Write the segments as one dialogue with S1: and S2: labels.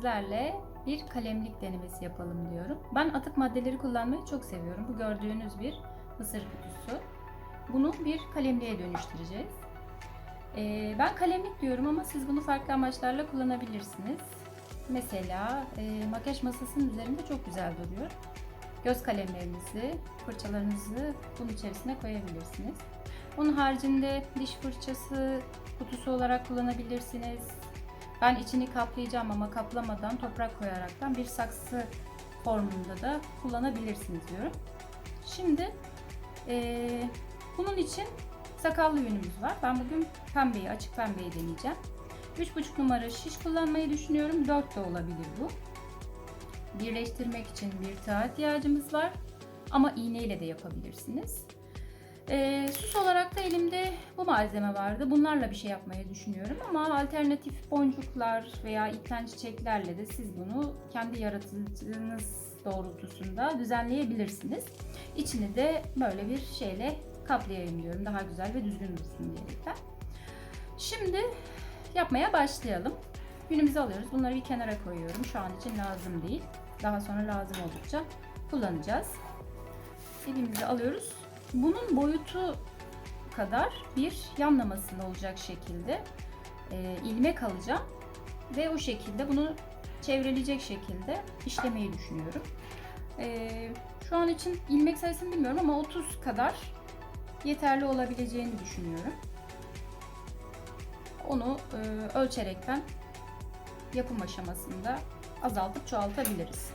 S1: sizlerle bir kalemlik denemesi yapalım diyorum. Ben atık maddeleri kullanmayı çok seviyorum. Bu gördüğünüz bir mısır kutusu. Bunu bir kalemliğe dönüştüreceğiz. Ee, ben kalemlik diyorum ama siz bunu farklı amaçlarla kullanabilirsiniz. Mesela e, makyaj masasının üzerinde çok güzel duruyor. Göz kalemlerinizi, fırçalarınızı bunun içerisine koyabilirsiniz. Onun haricinde diş fırçası kutusu olarak kullanabilirsiniz. Ben içini kaplayacağım ama kaplamadan toprak koyaraktan bir saksı formunda da kullanabilirsiniz diyorum. Şimdi eee, bunun için sakallı yünümüz var. Ben bugün pembeyi, açık pembeyi deneyeceğim. 3,5 numara şiş kullanmayı düşünüyorum. 4 de olabilir bu. Birleştirmek için bir tığ ihtiyacımız var. Ama iğneyle de yapabilirsiniz. Ee, süs olarak da elimde bu malzeme vardı. Bunlarla bir şey yapmayı düşünüyorum ama alternatif boncuklar veya ipten çiçeklerle de siz bunu kendi yaratıcınız doğrultusunda düzenleyebilirsiniz. İçini de böyle bir şeyle kaplayayım diyorum. Daha güzel ve düzgün dursun diyerekten. Şimdi yapmaya başlayalım. Yünümüzü alıyoruz. Bunları bir kenara koyuyorum. Şu an için lazım değil. Daha sonra lazım oldukça kullanacağız. Elimizi alıyoruz. Bunun boyutu kadar bir yanlamasında olacak şekilde e, ilmek alacağım ve o şekilde bunu çevreleyecek şekilde işlemeyi düşünüyorum. E, şu an için ilmek sayısını bilmiyorum ama 30 kadar yeterli olabileceğini düşünüyorum. Onu e, ölçerekten yapım aşamasında azaltıp çoğaltabiliriz.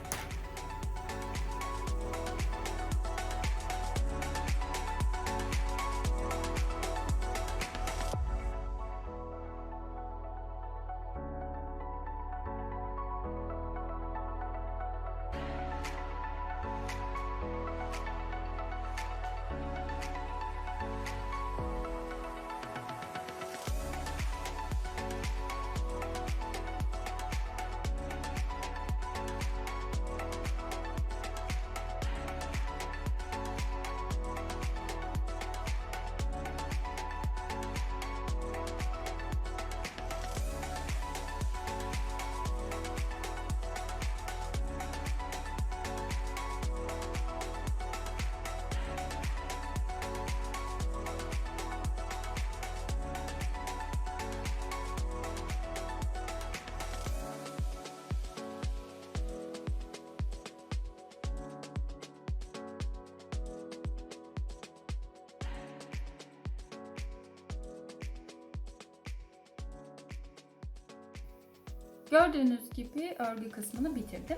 S1: Gördüğünüz gibi örgü kısmını bitirdim.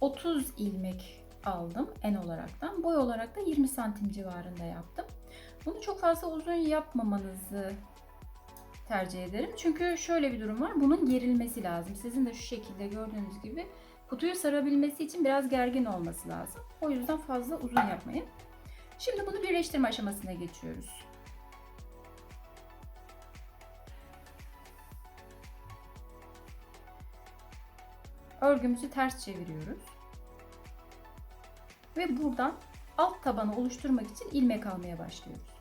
S1: 30 ilmek aldım en olaraktan. Boy olarak da 20 santim civarında yaptım. Bunu çok fazla uzun yapmamanızı tercih ederim. Çünkü şöyle bir durum var. Bunun gerilmesi lazım. Sizin de şu şekilde gördüğünüz gibi kutuyu sarabilmesi için biraz gergin olması lazım. O yüzden fazla uzun yapmayın. Şimdi bunu birleştirme aşamasına geçiyoruz. Örgümüzü ters çeviriyoruz. Ve buradan alt tabanı oluşturmak için ilmek almaya başlıyoruz.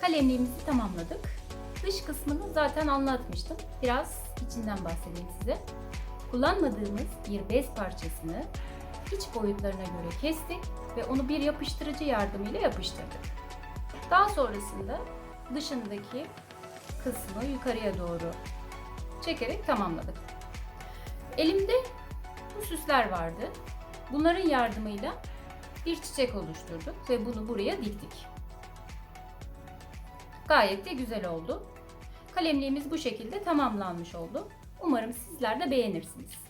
S1: Kalemliğimizi tamamladık. Dış kısmını zaten anlatmıştım. Biraz içinden bahsedeyim size. Kullanmadığımız bir bez parçasını iç boyutlarına göre kestik ve onu bir yapıştırıcı yardımıyla yapıştırdık. Daha sonrasında dışındaki kısmı yukarıya doğru çekerek tamamladık. Elimde bu süsler vardı. Bunların yardımıyla bir çiçek oluşturduk ve bunu buraya diktik. Gayet de güzel oldu. Kalemliğimiz bu şekilde tamamlanmış oldu. Umarım sizler de beğenirsiniz.